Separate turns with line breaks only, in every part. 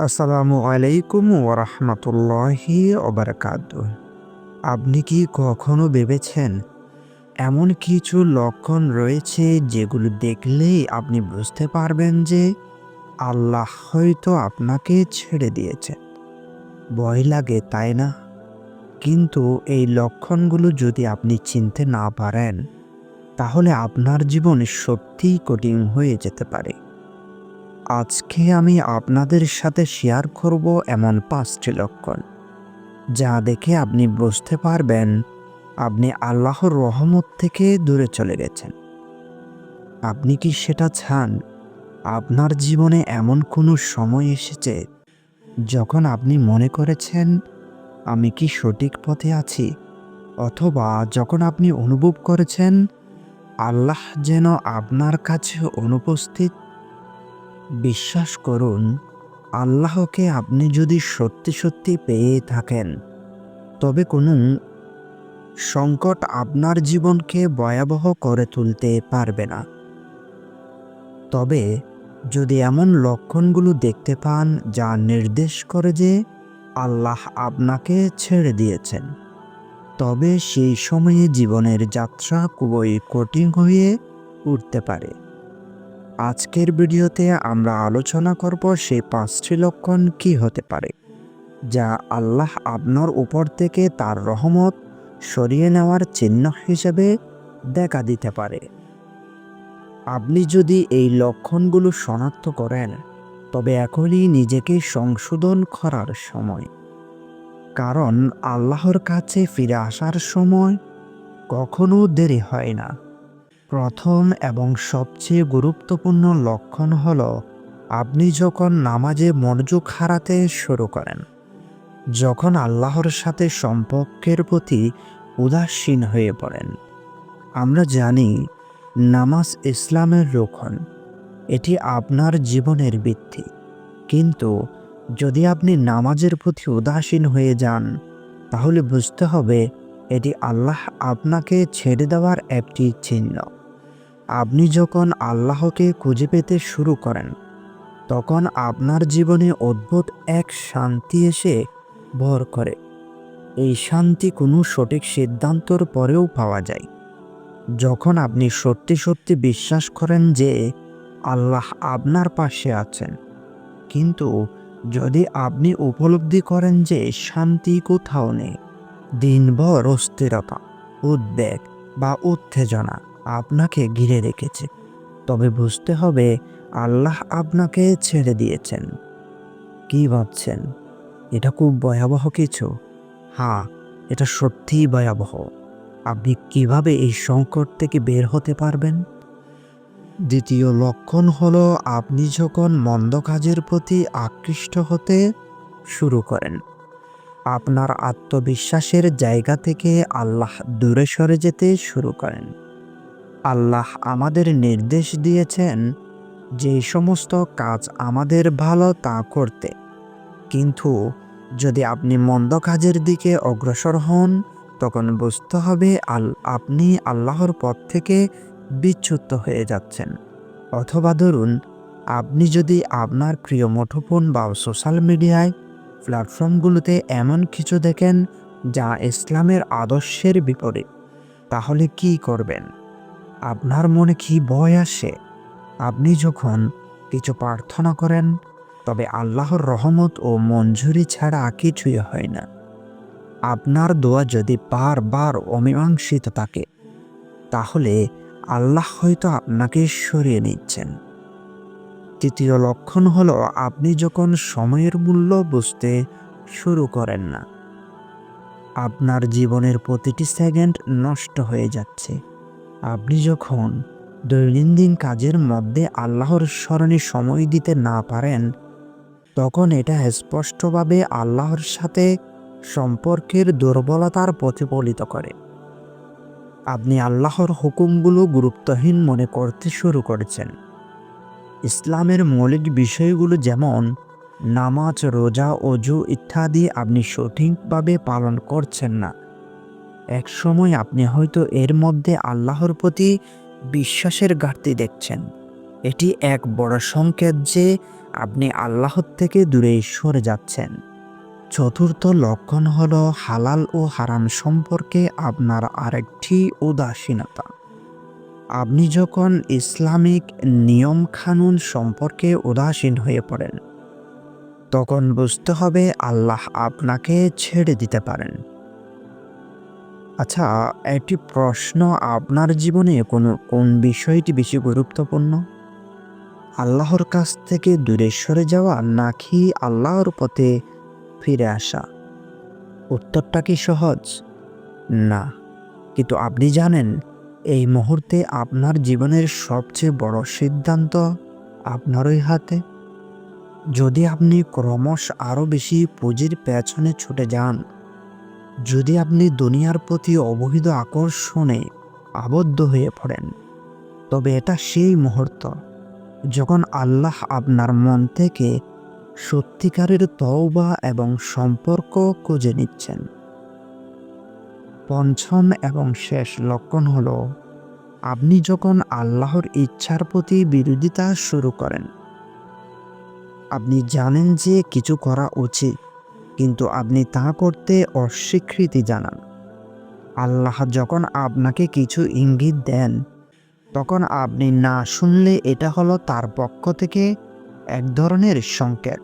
আসসালামু আলাইকুম ওরহমতুল্লাহি ওবরাকাত আপনি কি কখনো ভেবেছেন এমন কিছু লক্ষণ রয়েছে যেগুলো দেখলেই আপনি বুঝতে পারবেন যে আল্লাহ হয়তো আপনাকে ছেড়ে দিয়েছে? ভয় লাগে, তাই না? কিন্তু এই লক্ষণগুলো যদি আপনি চিনতে না পারেন, তাহলে আপনার জীবন সত্যিই কঠিন হয়ে যেতে পারে। আজকে আমি আপনাদের সাথে শেয়ার করব এমন পাঁচটি লক্ষণ, যা দেখে আপনি বুঝতে পারবেন আপনি আল্লাহর রহমত থেকে দূরে চলে গেছেন। আপনি কি সেটা চান? আপনার জীবনে এমন কোনো সময় এসেছে যখন আপনি মনে করেছেন, আমি কি সঠিক পথে আছি? অথবা যখন আপনি অনুভব করেছেন, আল্লাহ যেন আপনার কাছে অনুপস্থিত বিশ্বাস করুন, আল্লাহকে আপনি যদি সত্যি সত্যি পেয়ে থাকেন, তবে কোনো সংকট আপনার জীবনকে ভয়াবহ করে তুলতে পারবে না। তবে যদি এমন লক্ষণগুলো দেখতে পান, যা নির্দেশ করে যে আল্লাহ আপনাকে ছেড়ে দিয়েছেন, তবে সেই সময়ে জীবনের যাত্রা খুবই কঠিন হয়ে উঠতে পারে। আজকের ভিডিওতে আমরা আলোচনা করব সেই পাঁচটি লক্ষণ কি হতে পারে, যা আল্লাহ আপনার উপর থেকে তার রহমত সরিয়ে নেওয়ার চিহ্ন হিসেবে দেখা দিতে পারে। আপনি যদি এই লক্ষণগুলো শনাক্ত করেন, তবে এখনই নিজেকে সংশোধন করার সময়। কারণ আল্লাহর কাছে ফিরে আসার সময় কখনো দেরি হয় না। প্রথম এবং সবচেয়ে গুরুত্বপূর্ণ লক্ষণ হল, আপনি যখন নামাজে মনোযোগ হারাতে শুরু করেন, যখন আল্লাহর সাথে সম্পর্কের প্রতি উদাসীন হয়ে পড়েন। আমরা জানি, নামাজ ইসলামের রোখন এটি আপনার জীবনের ভিত্তি। কিন্তু যদি আপনি নামাজের প্রতি উদাসীন হয়ে যান, তাহলে বুঝতে হবে, এটি আল্লাহ আপনাকে ছেড়ে দেওয়ার একটি চিহ্ন। আপনি যখন আল্লাহকে খুঁজে পেতে শুরু করেন, তখন আপনার জীবনে অদ্ভুত এক শান্তি এসে ভর করে। এই শান্তি কোনো সঠিক সিদ্ধান্তর পরেও পাওয়া যায়। যখন আপনি সত্যি সত্যি বিশ্বাস করেন যে আল্লাহ আপনার পাশে আছেন, কিন্তু যদি আপনি উপলব্ধি করেন যে শান্তি কোথাও নেই, দিনভর অস্থিরতা, উদ্বেগ বা উত্তেজনা আপনাকে ঘিরে রেখেছে। তবে বুঝতে হবে, আল্লাহ আপনাকে ছেড়ে দিয়েছেন। কি ভাবছেন? এটা খুব ভয়াবহ কিছু। হ্যাঁ এটা সত্যিই ভয়াবহ। আপনি কীভাবে এই সংকট থেকে বের হতে পারবেন? দ্বিতীয় লক্ষণ হল, আপনি যখন মন্দ কাজের প্রতি আকৃষ্ট হতে শুরু করেন, আপনার আত্মবিশ্বাসের জায়গা থেকে আল্লাহ দূরে সরে যেতে শুরু করেন। আল্লাহ আমাদের নির্দেশ দিয়েছেন যে সমস্ত কাজ আমাদের ভালো তা করতে। কিন্তু যদি আপনি মন্দ কাজের দিকে অগ্রসর হন, তখন বুঝতে হবে আল, আপনি আল্লাহর পথ থেকে বিচ্যুত হয়ে যাচ্ছেন। অথবা ধরুন, আপনি যদি আপনার প্রিয় মুঠোফোন বা সোশ্যাল মিডিয়ায় প্ল্যাটফর্মগুলোতে এমন কিছু দেখেন যা ইসলামের আদর্শের বিপরীত, তাহলে কি করবেন? আপনার মনে কি ভয় আসে? আপনি যখন কিছু প্রার্থনা করেন, তবে আল্লাহর রহমত ও মঞ্জুরি ছাড়া কিছুই হয় না। আপনার দোয়া যদি বারবার অমীমাংসিত থাকে, তাহলে আল্লাহ হয়তো আপনাকে সরিয়ে নিচ্ছেন। তৃতীয় লক্ষণ হলো, আপনি যখন সময়ের মূল্য বুঝতে শুরু করেন না, আপনার জীবনের প্রতিটি সেকেন্ড নষ্ট হয়ে যাচ্ছে। আপনি যখন দৈনন্দিন কাজের মধ্যে আল্লাহর স্মরণে সময় দিতে না পারেন, তখন এটা স্পষ্টভাবে আল্লাহর সাথে সম্পর্কের দুর্বলতার প্রতিফলিত করে। আপনি আল্লাহর হুকুমগুলো গুরুত্বহীন মনে করতে শুরু করেছেন। ইসলামের মৌলিক বিষয়গুলো যেমন নামাজ, রোজা অজু ইত্যাদি আপনি সঠিকভাবে পালন করছেন না এক সময় আপনি হয়তো এর মধ্যে আল্লাহর প্রতি বিশ্বাসের ঘাটতি দেখছেন। এটি এক বড় সংকেত যে আপনি আল্লাহর থেকে দূরে সরে যাচ্ছেন। চতুর্থ লক্ষণ হল হালাল ও হারাম সম্পর্কে আপনার আরেকটি উদাসীনতা। আপনি যখন ইসলামিক নিয়ম কানুন সম্পর্কে উদাসীন হয়ে পড়েন, তখন বুঝতে হবে আল্লাহ আপনাকে ছেড়ে দিতে পারেন। আচ্ছা একটি প্রশ্ন, আপনার জীবনে কোনো, কোন বিষয়টি বেশি গুরুত্বপূর্ণ? আল্লাহর কাছ থেকে দূরে সরে যাওয়া নাকি আল্লাহর পথে ফিরে আসা? উত্তরটা কি সহজ? না, কিন্তু আপনি জানেন, এই মুহূর্তে আপনার জীবনের সবচেয়ে বড় সিদ্ধান্ত আপনারই হাতে? যদি আপনি ক্রমশ আরও বেশি পুঁজির পেছনে ছুটে যান যদি আপনি দুনিয়ার প্রতি অবহিত আকর্ষণে আবদ্ধ হয়ে পড়েন, তবে এটা সেই মুহূর্ত যখন আল্লাহ আপনার মন থেকে সত্যিকারের তওবা এবং সম্পর্ক খুঁজে নিচ্ছেন। পঞ্চম এবং শেষ লক্ষণ হল, আপনি যখন আল্লাহর ইচ্ছার প্রতি বিরোধিতা শুরু করেন, আপনি জানেন যে কিছু করা উচিত। কিন্তু আপনি তা করতে অস্বীকৃতি জানান। আল্লাহ যখন আপনাকে কিছু ইঙ্গিত দেন, তখন আপনি না শুনলে এটা হলো তার পক্ষ থেকে এক ধরনের সংকেত।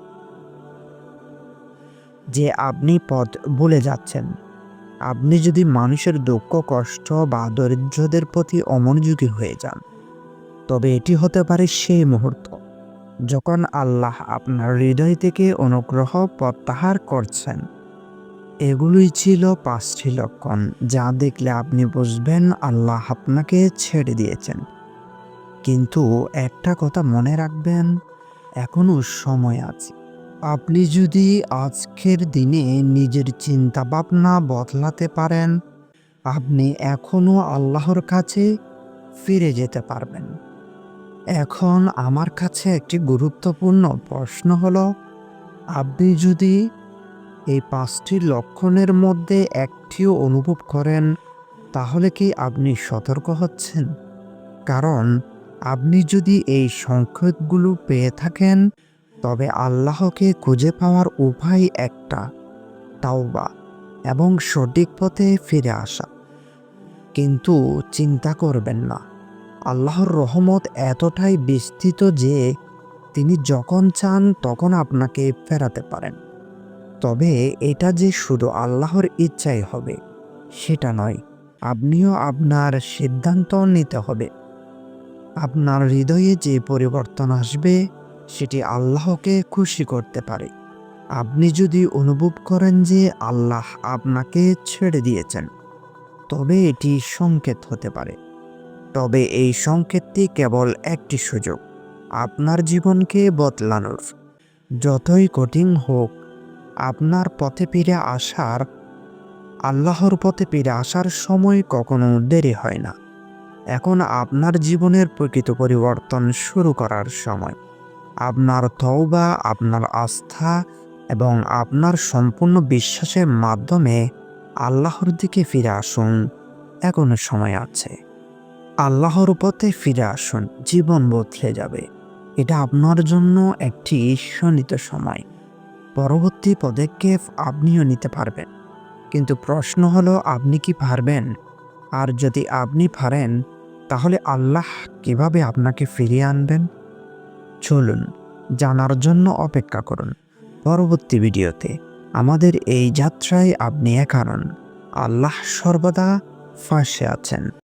যে আপনি পথ ভুলে যাচ্ছেন। আপনি যদি মানুষের দুঃখ, কষ্ট বা দরিদ্রদের প্রতি অমনোযোগী হয়ে যান, তবে এটি হতে পারে সেই মুহূর্ত। যখন আল্লাহ আপনার হৃদয় থেকে অনুগ্রহ প্রত্যাহার করছেন, এগুলোই ছিল পাঁচটি লক্ষণ যা দেখলে আপনি বুঝবেন আল্লাহ আপনাকে ছেড়ে দিয়েছেন। কিন্তু একটা কথা মনে রাখবেন এখনও সময় আছে। আপনি যদি আজকের দিনে নিজের চিন্তা ভাবনা বদলাতে পারেন, আপনি এখনও আল্লাহর কাছে ফিরে যেতে পারবেন। এখন আমার কাছে একটি গুরুত্বপূর্ণ প্রশ্ন হলো, আপনি যদি এই পাঁচটি লক্ষণের মধ্যে একটিও অনুভব করেন, তাহলে কি আপনি সতর্ক হচ্ছেন? কারণ আপনি যদি এই সংকেতগুলো পেয়ে থাকেন, তবে আল্লাহকে খুঁজে পাওয়ার উপায় একটা, তাওবা, এবং সঠিক পথে ফিরে আসা। কিন্তু চিন্তা করবেন না। আল্লাহর রহমত এতটাই বিস্তৃত যে তিনি যখন চান তখন আপনাকে ফেরাতে পারেন। তবে এটা যে শুধু আল্লাহর ইচ্ছাই হবে, সেটা নয়, আপনিও আপনার সিদ্ধান্ত নিতে হবে। আপনার হৃদয়ে যে পরিবর্তন আসবে, সেটি আল্লাহকে খুশি করতে পারে। আপনি যদি অনুভব করেন যে আল্লাহ আপনাকে ছেড়ে দিয়েছেন, তবে এটি সংকেত হতে পারে। তবে এই সংকেতটি কেবল একটি সুযোগ, আপনার জীবনকে বদলানোর। যতই কঠিন হোক, আপনার পথে ফিরে আসার, আল্লাহর পথে ফিরে আসার সময় কখনো দেরি হয় না। এখন আপনার জীবনের প্রকৃত পরিবর্তন শুরু করার সময়। আপনার তওবা, আপনার আস্থা এবং আপনার সম্পূর্ণ বিশ্বাসের মাধ্যমে আল্লাহর দিকে ফিরে আসুন। এখনও সময় আছে। আল্লাহর পথে ফিরে আসুন, জীবন বদলে যাবে। এটা আপনার জন্য একটি ঈশ্বনিত সময়। পরবর্তী পদক্ষেপ আপনিও নিতে পারবেন। কিন্তু প্রশ্ন হলো, আপনি কি পারবেন? আর যদি আপনি পারেন, তাহলে আল্লাহ কীভাবে আপনাকে ফিরিয়ে আনবেন? চলুন, জানার জন্য অপেক্ষা করুন। পরবর্তী ভিডিওতে আমাদের এই যাত্রায় আপনি একারণ আল্লাহ সর্বদা ফাঁসে আছেন।